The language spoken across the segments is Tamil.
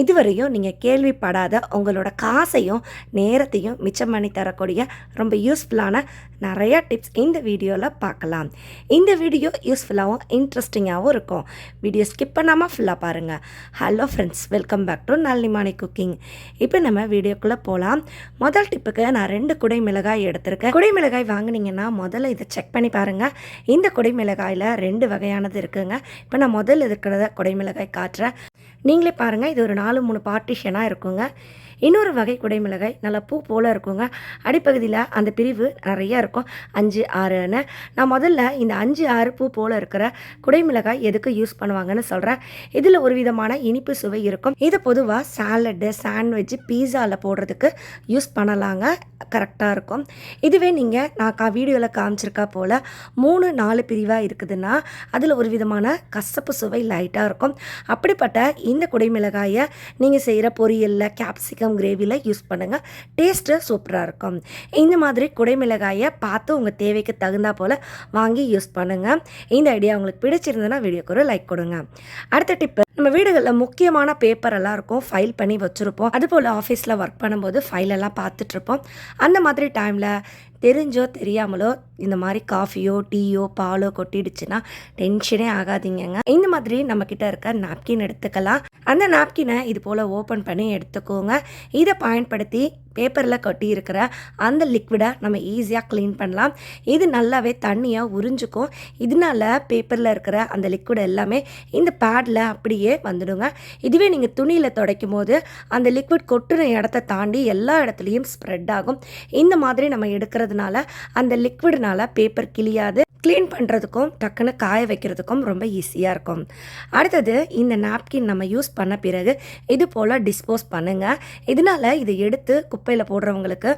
இதுவரையும் நீங்கள் கேள்விப்படாத உங்களோட காசையும் நேரத்தையும் மிச்சம் பண்ணி தரக்கூடிய ரொம்ப யூஸ்ஃபுல்லான நிறையா டிப்ஸ் இந்த வீடியோவில் பார்க்கலாம். இந்த வீடியோ யூஸ்ஃபுல்லாகவும் இன்ட்ரெஸ்டிங்காகவும் இருக்கும். வீடியோ ஸ்கிப் பண்ணாமல் ஃபுல்லாக பாருங்கள் hello friends welcome back to Nallimani cooking இப்போ நம்ம வீடியோக்குள்ளே போகலாம் முதல் டிப்புக்கு நான் ரெண்டு குடை மிளகாய் எடுத்திருக்கேன். குடை மிளகாய் வாங்கினீங்கன்னா முதல்ல இதை செக் பண்ணி பாருங்கள் இந்த குடை மிளகாயில் ரெண்டு வகையானது இருக்குங்க. இப்போ நான் முதல்ல இருக்கிறத குடை மிளகாய் காட்டுறேன். நீங்களே பாருங்கள் இது ஒரு நாலு மூணு பார்ட்டிஷனாக இருக்குங்க. இன்னொரு வகை குடைமிளகாய் நல்லா பூ போல் இருக்குங்க. அடிப்பகுதியில் அந்த பிரிவு நிறையா இருக்கும். அஞ்சு ஆறுன்னு நான் முதல்ல இந்த அஞ்சு ஆறு பூ போல் இருக்கிற குடைமிளகாய் எதுக்கு யூஸ் பண்ணுவாங்கன்னு சொல்கிறேன் இதில் ஒரு விதமான இனிப்பு சுவை இருக்கும். இதை பொதுவாக சாலட்டு சாண்ட்விட்ச் பீஸாவில் போடுறதுக்கு யூஸ் பண்ணலாங்க. கரெக்டாக இருக்கும். இதுவே நீங்கள் நான் கா வீடியோவில் காமிச்சிருக்கா போல் மூணு நாலு பிரிவாக இருக்குதுன்னா அதில் ஒரு விதமான கசப்பு சுவை லைட்டாக இருக்கும். அப்படிப்பட்ட இந்த குடைமிளகாயை நீங்கள் செய்கிற பொரியலில் கேப்சிகம் கிரேவியில் யூஸ் பண்ணுங்கள் டேஸ்ட்டு சூப்பராக இருக்கும். இந்த மாதிரி குடைமிளகாயை பார்த்து உங்கள் தேவைக்கு தகுந்தா போல் வாங்கி யூஸ் பண்ணுங்கள் இந்த ஐடியா உங்களுக்கு பிடிச்சிருந்ததுன்னா வீடியோக்கு ஒரு லைக் கொடுங்க. அடுத்த டிப்பு நம்ம வீடுகளில் முக்கியமான பேப்பர் எல்லாம் இருக்கும். ஃபைல் பண்ணி வச்சுருப்போம். அதுபோல் ஆஃபீஸில் ஒர்க் பண்ணும்போது ஃபைலெல்லாம் பார்த்துட்ருப்போம் அந்த மாதிரி டைமில் தெரிஞ்சோ தெரியாமலோ இந்த மாதிரி காஃபியோ டீயோ பாலோ கொட்டிடுச்சுன்னா டென்ஷனே ஆகாதீங்கங்க. இந்த மாதிரி நம்மக்கிட்ட இருக்க நாப்கின் எடுத்துக்கலாம். அந்த நாப்கினை இது போல் ஓப்பன் பண்ணி எடுத்துக்கோங்க. இதை பயன்படுத்தி பேப்பரில் கொட்டி இருக்கிற அந்த லிக்விடை நம்ம ஈஸியாக க்ளீன் பண்ணலாம். இது நல்லாவே தண்ணியாக உறிஞ்சிக்கும். இதனால பேப்பரில் இருக்கிற அந்த லிக்விட் எல்லாமே இந்த பேடில் அப்படியே வந்துடுங்க. இதுவே நீங்கள் துணியில் துடைக்கும் போது அந்த லிக்விட் கொட்டுன இடத்த தாண்டி எல்லா இடத்துலையும் ஸ்ப்ரெட் ஆகும். இந்த மாதிரி நம்ம எடுக்கிறதுனால அந்த லிக்விட்னால பேப்பர் கிளியாது க்ளீன் பண்ணுறதுக்கும் டக்குன்னு காய வைக்கிறதுக்கும் ரொம்ப ஈஸியாக இருக்கும். அடுத்தது இந்த நாப்கின் நம்ம யூஸ் பண்ண பிறகு இது போல் டிஸ்போஸ் பண்ணுங்கள் இதனால் இதை எடுத்து குப்பையில் போடுறவங்களுக்கு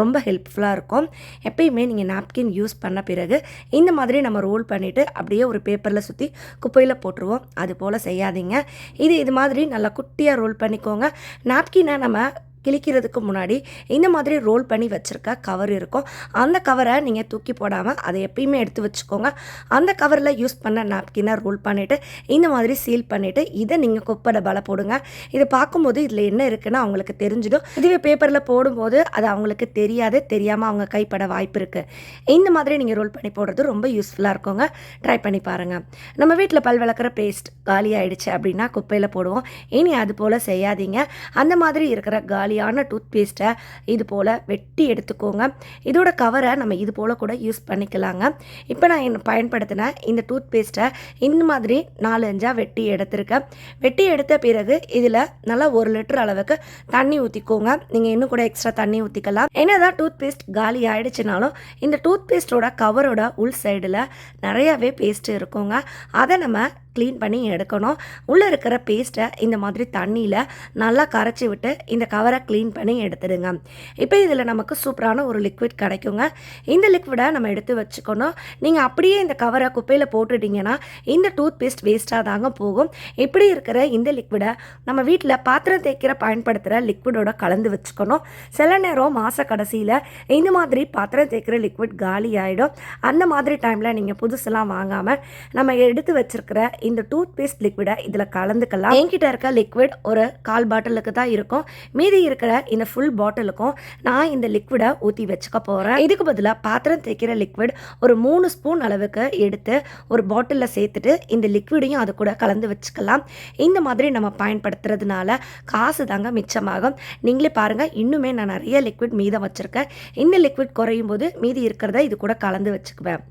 ரொம்ப ஹெல்ப்ஃபுல்லாக இருக்கும். எப்பயுமே நீங்கள் நாப்கின் யூஸ் பண்ண பிறகு இந்த மாதிரி நம்ம ரோல் பண்ணிவிட்டு அப்படியே ஒரு பேப்பரில் சுற்றி குப்பையில் போட்டுருவோம். அது போல் செய்யாதீங்க. இது இது மாதிரி நல்லா குட்டியாக ரோல் பண்ணிக்கோங்க. நாப்கினை நம்ம கிழிக்கிறதுக்கு முன்னாடி இந்த மாதிரி ரோல் பண்ணி வச்சுருக்க கவர் இருக்கும். அந்த கவரை நீங்கள் தூக்கி போடாமல் அதை எப்பயுமே எடுத்து வச்சுக்கோங்க. அந்த கவரில் யூஸ் பண்ண நாப்கினை ரோல் பண்ணிவிட்டு இந்த மாதிரி சீல் பண்ணிவிட்டு இதை நீங்கள் குப்பை பல போடுங்க. இதை பார்க்கும்போது இதில் என்ன இருக்குன்னு அவங்களுக்கு தெரிஞ்சிடும். இதுவே பேப்பரில் போடும்போது அது அவங்களுக்கு தெரியாது. தெரியாமல் அவங்க கைப்பட வாய்ப்பு இருக்குது இந்த மாதிரி நீங்கள் ரோல் பண்ணி போடுறது ரொம்ப யூஸ்ஃபுல்லாக இருக்குங்க. ட்ரை பண்ணி பாருங்கள் நம்ம வீட்டில் பல் விளக்குற பேஸ்ட் காலி ஆயிடுச்சு அப்படின்னா குப்பையில் போடுவோம். இனி அது போல் செய்யாதீங்க. அந்த மாதிரி இருக்கிற காலி காலியான டூத் பேஸ்ட்டை இது போல் வெட்டி எடுத்துக்கோங்க. இதோட கவரை நம்ம இது போல் கூட யூஸ் பண்ணிக்கலாங்க. இப்போ நான் என்ன பயன்படுத்தின இந்த டூத் பேஸ்ட்டை இந்த மாதிரி நாலு அஞ்சாக வெட்டி எடுத்திருக்கேன். வெட்டி எடுத்த பிறகு இதில் நல்லா ஒரு லிட்டர் அளவுக்கு தண்ணி ஊற்றிக்கோங்க நீங்கள் இன்னும் கூட எக்ஸ்ட்ரா தண்ணி ஊற்றிக்கலாம் என்னதான் டூத் பேஸ்ட் காலி ஆயிடுச்சுனாலும் இந்த டூத் பேஸ்ட்டோட கவரோட உள் சைடில் நிறையாவே பேஸ்ட் இருக்குங்க. அதை நம்ம க்ளீன் பண்ணி எடுக்கணும். உள்ளே இருக்கிற பேஸ்ட்டை இந்த மாதிரி தண்ணியில் நல்லா கரைச்சி விட்டு இந்த கவரை க்ளீன் பண்ணி எடுத்துடுங்க. இப்போ இதில் நமக்கு சூப்பரான ஒரு லிக்விட் கிடைக்குங்க. இந்த லிக்விடை நம்ம எடுத்து வச்சுக்கணும். நீங்கள் அப்படியே இந்த கவரை குப்பையில் போட்டுட்டிங்கன்னா இந்த டூத் பேஸ்ட் வேஸ்ட்டாக தாங்க போகும். இப்படி இருக்கிற இந்த லிக்விடை நம்ம வீட்டில் பாத்திரம் தேய்க்கிற பயன்படுத்துகிற லிக்விடோட கலந்து வச்சுக்கணும். சில நேரம் மாத கடைசியில் இந்த மாதிரி பாத்திரம் தேய்க்கிற லிக்விட் காலி ஆகிடும் அந்த மாதிரி டைமில் நீங்கள் புதுசெல்லாம் வாங்காமல் நம்ம எடுத்து வச்சுருக்கிற இந்த டூத் பேஸ்ட் லிக்விடை இதில் கலந்துக்கலாம். என்கிட்ட இருக்க லிக்விட் ஒரு கால் பாட்டிலுக்கு தான் இருக்கும். மீதி இருக்கிற இந்த ஃபுல் பாட்டிலுக்கும் நான் இந்த லிக்விடை ஊற்றி வச்சுக்க போகிறேன் இதுக்கு பதிலாக பாத்திரம் தேய்க்கிற லிக்விட் ஒரு மூணு ஸ்பூன் அளவுக்கு எடுத்து ஒரு பாட்டிலில் சேர்த்துட்டு இந்த லிக்விடையும் அது கூட கலந்து வச்சுக்கலாம். இந்த மாதிரி நம்ம பயன்படுத்துறதுனால காசு தாங்க மிச்சமாகும். நீங்களே பாருங்கள் இன்னுமே நான் நிறைய லிக்விட் மீதம் வச்சுருக்கேன். இந்த லிக்விட் குறையும் போது மீதி இருக்கிறத இது கூட கலந்து வச்சுக்குவேன்.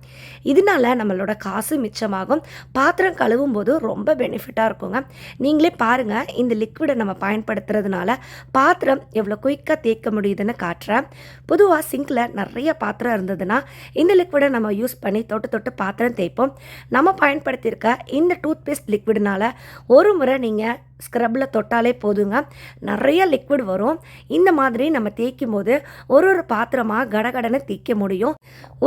இதனால நம்மளோட காசு மிச்சமாகும். பாத்திரம் கழுவும் போது ரொம்ப பெனிஃபிட்டாக இருக்குங்க. நீங்களே பாருங்கள் இந்த லிக்விடை நம்ம பயன்படுத்துறதுனால பாத்திரம் எவ்வளோ குயிக்காக தேய்க்க முடியுதுன்னு காட்டுறேன். பொதுவாக சிங்கில் நிறைய பாத்திரம் இருந்ததுன்னா இந்த லிக்விடை நம்ம யூஸ் பண்ணி தொட்டு தொட்டு பாத்திரம் தேய்ப்போம். நம்ம பயன்படுத்தியிருக்க இந்த டூத் பேஸ்ட் லிக்விடுனால ஒரு முறை நீங்கள் ஸ்க்ரப்பில் தொட்டாலே போதுங்க. நிறைய லிக்விட் வரும். இந்த மாதிரி நம்ம தேய்க்கும் போது ஒரு ஒரு பாத்திரமாக கடகடனை தேய்க்க முடியும்.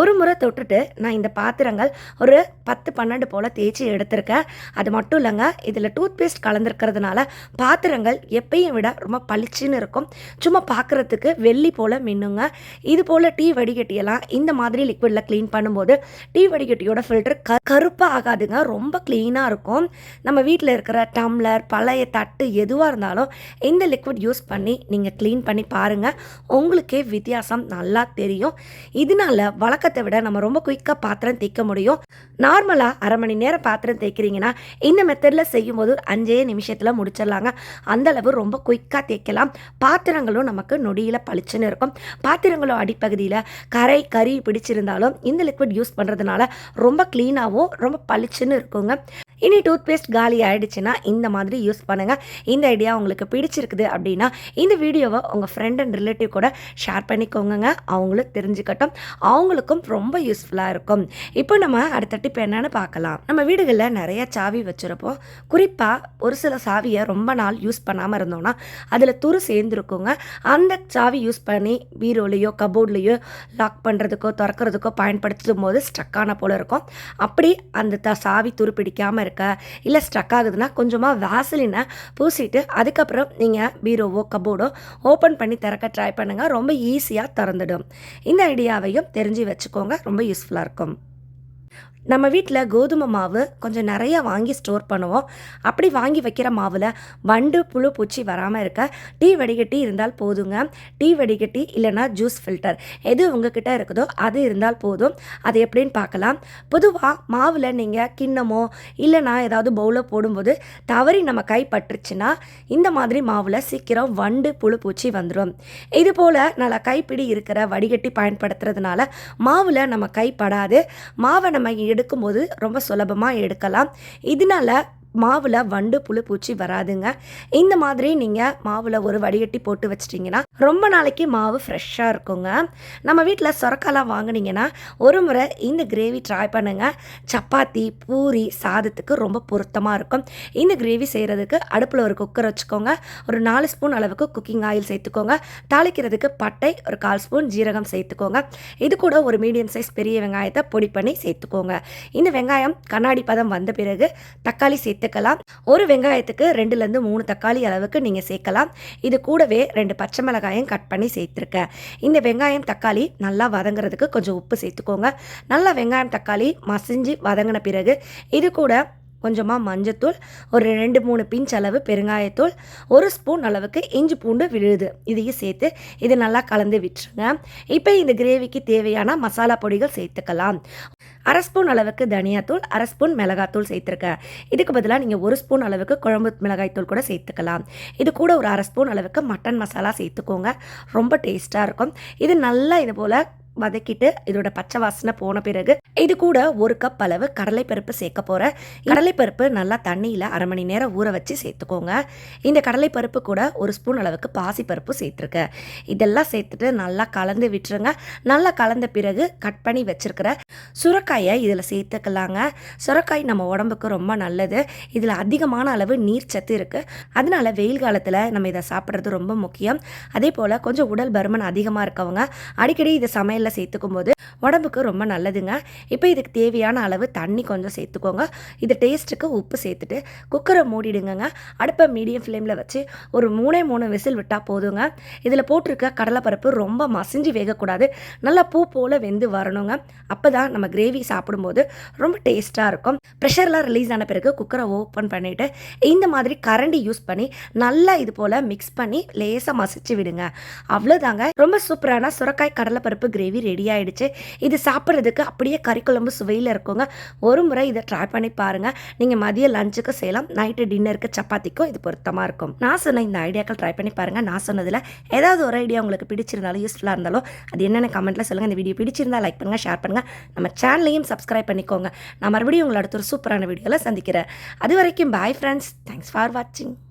ஒரு முறை தொட்டுட்டு நான் இந்த பாத்திரங்கள் ஒரு பத்து பன்னெண்டு போல் தேய்ச்சி எடுத்திருக்கேன். அது மட்டும் இல்லைங்க இதில் டூத் பேஸ்ட் கலந்துருக்கிறதுனால பாத்திரங்கள் எப்பயும் விட ரொம்ப பளிச்சுன்னு இருக்கும். சும்மா பார்க்குறதுக்கு வெள்ளி போல் மின்னுங்க. இது போல் டீ வடிகட்டியெல்லாம் இந்த மாதிரி லிக்விடில் க்ளீன் பண்ணும்போது டீ வடிகட்டியோட ஃபில்டர் க கருப்பாக ஆகாதுங்க. ரொம்ப க்ளீனாக இருக்கும். நம்ம வீட்டில் இருக்கிற டம்ளர் பழைய கடாயை தட்டு எதுவாக இருந்தாலும் இந்த லிக்விட் யூஸ் பண்ணி நீங்கள் க்ளீன் பண்ணி பாருங்கள் உங்களுக்கே வித்தியாசம் நல்லா தெரியும். இதனால வழக்கத்தை விட நம்ம ரொம்ப குயிக்காக பாத்திரம் தேய்க்க முடியும். நார்மலாக அரை மணி நேரம் பாத்திரம் தேய்க்கிறீங்கன்னா இந்த மெத்தடில் செய்யும்போது அஞ்சே நிமிஷத்தில் முடிச்சிடலாங்க. அந்தளவு ரொம்ப குயிக்காக தேய்க்கலாம். பாத்திரங்களும் நமக்கு நொடியில் பளிச்சுன்னு இருக்கும். பாத்திரங்களும் அடிப்பகுதியில் கரை கறி பிடிச்சிருந்தாலும் இந்த லிக்விட் யூஸ் பண்ணுறதுனால ரொம்ப க்ளீனாகவும் ரொம்ப பளிச்சுன்னு இருக்குங்க. இனி டூத் பேஸ்ட் காலி ஆகிடுச்சுன்னா இந்த மாதிரி யூஸ் பண்ணுங்கள் இந்த ஐடியா உங்களுக்கு பிடிச்சிருக்குது அப்படின்னா இந்த வீடியோவை உங்கள் ஃப்ரெண்ட் அண்ட் ரிலேட்டிவ் கூட ஷேர் பண்ணிக்கோங்க அவங்களும் தெரிஞ்சுக்கட்டும். அவங்களுக்கும் ரொம்ப யூஸ்ஃபுல்லாக இருக்கும். இப்போ நம்ம அடுத்த டிப் என்னென்னு பார்க்கலாம். நம்ம வீடுகளில் நிறைய சாவி வச்சுருப்போம். குறிப்பாக ஒரு சில சாவியை ரொம்ப நாள் யூஸ் பண்ணாமல் இருந்தோம்னா அதில் துரு சேர்ந்துருக்குங்க. அந்த சாவி யூஸ் பண்ணி பீரோலையோ கபோர்ட்லேயோ லாக் பண்ணுறதுக்கோ திறக்கிறதுக்கோ பயன்படுத்தும் போது ஸ்ட்ரக்கான போல் இருக்கும். அப்படி அந்த த சாவி துரு பிடிக்காமல் இருக்க? இல்லை ஸ்ட்ரக் ஆகுதுன்னா கொஞ்சமாக வேசலினை பூசிட்டு அதுக்கப்புறம் நீங்கள் பீரோவோ கபோர்டோ ஓப்பன் பண்ணி திறக்க ட்ரை பண்ணுங்கள் ரொம்ப ஈஸியாக திறந்துடும். இந்த ஐடியாவையும் தெரிஞ்சு வச்சுக்கோங்க. ரொம்ப யூஸ்ஃபுல்லாக இருக்கும். நம்ம வீட்டில் கோதுமை மாவு கொஞ்சம் நிறைய வாங்கி ஸ்டோர் பண்ணுவோம். அப்படி வாங்கி வைக்கிற மாவில் வண்டு புழு பூச்சி வராமல் இருக்க டீ வடிகட்டி இருந்தால் போதுங்க. டீ வடிகட்டி இல்லைன்னா ஜூஸ் ஃபில்டர் எது உங்ககிட்ட இருக்குதோ அது இருந்தால் போதும். அது எப்படின்னு பார்க்கலாம். பொதுவாக மாவில் நீங்கள் கிண்ணமோ இல்லைனா ஏதாவது பவுலோ போடும்போது தவறி நம்ம கை பட்டுருச்சுன்னா இந்த மாதிரி மாவில் சீக்கிரம் வண்டு புழு பூச்சி வந்துடும் இது போல் நல்லா கைப்பிடி இருக்கிற வடிகட்டி பயன்படுத்துறதுனால மாவில் நம்ம கை படாது. மாவை நம்ம எடுக்கும்போது ரொம்ப சுலபமாக எடுக்கலாம். இதனால மாவில் வண்டு புழு பூச்சி வராதுங்க. இந்த மாதிரி நீங்கள் மாவில் ஒரு வடிகட்டி போட்டு வச்சிட்டிங்கன்னா ரொம்ப நாளைக்கு மாவு ஃப்ரெஷ்ஷாக இருக்குங்க. நம்ம வீட்டில் சொரக்காலாம் வாங்குனீங்கன்னா ஒரு முறை இந்த கிரேவி ட்ரை பண்ணுங்கள் சப்பாத்தி பூரி சாதத்துக்கு ரொம்ப பொருத்தமாக இருக்கும். இந்த கிரேவி செய்கிறதுக்கு அடுப்பில் ஒரு குக்கர் வச்சுக்கோங்க. ஒரு நாலு ஸ்பூன் அளவுக்கு குக்கிங் ஆயில் சேர்த்துக்கோங்க. தாளிக்கிறதுக்கு பட்டை ஒரு கால் ஸ்பூன் ஜீரகம் சேர்த்துக்கோங்க. இது கூட ஒரு மீடியம் சைஸ் பெரிய வெங்காயத்தை பொடி பண்ணி சேர்த்துக்கோங்க. இந்த வெங்காயம் கண்ணாடி பதம் வந்த பிறகு தக்காளி சேர்த்து சேர்த்துக்கலாம். ஒரு வெங்காயத்துக்கு ரெண்டுலேருந்து மூணு தக்காளி அளவுக்கு நீங்கள் சேர்க்கலாம். இது கூடவே ரெண்டு பச்சை மிளகாயும் கட் பண்ணி சேர்த்துருக்கேன். இந்த வெங்காயம் தக்காளி நல்லா வதங்குறதுக்கு கொஞ்சம் உப்பு சேர்த்துக்கோங்க. நல்லா வெங்காயம் தக்காளி மசிஞ்சு வதங்கின பிறகு இது கூட கொஞ்சமாக மஞ்சத்தூள் ஒரு ரெண்டு மூணு பிஞ்ச் அளவு பெருங்காயத்தூள் ஒரு ஸ்பூன் அளவுக்கு இஞ்சி பூண்டு விழுது. இதையும் சேர்த்து இது நல்லா கலந்து விட்டுருங்க. இப்போ இந்த கிரேவிக்கு தேவையான மசாலா பொடிகள் சேர்த்துக்கலாம். அரை ஸ்பூன் அளவுக்கு தனியாத்தூள் அரை ஸ்பூன் மிளகாத்தூள் சேர்த்துருக்கேன். இதுக்கு பதிலாக நீங்கள் ஒரு ஸ்பூன் அளவுக்கு குழம்பு மிளகாய்த்தூள் கூட சேர்த்துக்கலாம். இது கூட ஒரு அரை ஸ்பூன் அளவுக்கு மட்டன் மசாலா சேர்த்துக்கோங்க. ரொம்ப டேஸ்ட்டாக இருக்கும். இது நல்லா இது போல் வதக்கிட்டு இதோட பச்சை வாசனை போன பிறகு இது கூட ஒரு கப் அளவு கடலைப்பருப்பு சேர்க்க போகிறேன் கடலைப்பருப்பு நல்லா தண்ணியில் அரை மணி நேரம் ஊற வச்சு சேர்த்துக்கோங்க. இந்த கடலைப்பருப்பு கூட ஒரு ஸ்பூன் அளவுக்கு பாசிப்பருப்பு சேர்த்துருக்கேன். இதெல்லாம் சேர்த்துட்டு நல்லா கலந்து விட்டுருங்க. நல்லா கலந்த பிறகு கட் பண்ணி வச்சுருக்கிற சுரக்காயை இதில் சேர்த்துக்கலாங்க. சுரக்காய் நம்ம உடம்புக்கு ரொம்ப நல்லது. இதில் அதிகமான அளவு நீர் சத்து இருக்குது அதனால வெயில் காலத்தில் நம்ம இதை சாப்பிட்றது ரொம்ப முக்கியம். அதே போல் கொஞ்சம் உடல் பருமன் அதிகமாக இருக்கவங்க அடிக்கடி இதை சமையலில் சேர்த்துக்கும் போது உடம்புக்கு ரொம்ப நல்லதுங்க. இப்போ இதுக்கு தேவையான அளவு தண்ணி கொஞ்சம் சேர்த்துக்கோங்க. இது டேஸ்ட்டுக்கு உப்பு சேர்த்துட்டு குக்கரை மூடிடுங்கங்க. அடுப்பை மீடியம் ஃப்ளேமில் வச்சு ஒரு மூணே மூணு விசில் விட்டால் போதுங்க. இதில் போட்டிருக்க கடலைப்பருப்பு ரொம்ப மசிஞ்சு வேகக்கூடாது. நல்லா பூ போல் வெந்து வரணுங்க. அப்போ தான் நம்ம கிரேவி சாப்பிடும்போது ரொம்ப டேஸ்ட்டாக இருக்கும். ப்ரெஷர்லாம் ரிலீஸ் ஆன பிறகு குக்கரை ஓப்பன் பண்ணிவிட்டு இந்த மாதிரி கரண்டி யூஸ் பண்ணி நல்லா இது போல் மிக்ஸ் பண்ணி லேசாக மசிச்சு விடுங்க. அவ்வளோதாங்க ரொம்ப சூப்பரான சுரக்காய் கடலைப்பருப்பு கிரேவி ரெடி ஆகிடுச்சு இது சாப்பிட்றதுக்கு அப்படியே கறிக்குழம்பு சுவையில் இருக்குங்க. ஒரு முறை இதை ட்ரை பண்ணி பாருங்கள் நீங்கள் மதிய லஞ்சுக்கு செய்யலாம் நைட்டு டின்னருக்கு சப்பாத்திக்கும் இது பொருத்தமாக இருக்கும். நான் சொன்ன இந்த ஐடியாக்கள் ட்ரை பண்ணி பாருங்கள் நான் சொன்னதில் ஏதாவது ஒரு ஐடியா உங்களுக்கு பிடிச்சிருந்தாலும் யூஸ்ஃபுல்லாக இருந்தாலும் அது என்னென்ன கமெண்ட்டில் சொல்லுங்கள் இந்த வீடியோ பிடிச்சிருந்தால் லைக் பண்ணுங்கள் ஷேர் பண்ணுங்கள் நம்ம சேனலையும் சப்ஸ்கிரைப் பண்ணிக்கோங்க. நான் மறுபடியும் உங்களை அடுத்த ஒரு சூப்பரான வீடியோவில் சந்திக்கிறேன். அது வரைக்கும் பாய் ஃப்ரெண்ட்ஸ் தேங்க்ஸ் ஃபார் வாட்சிங்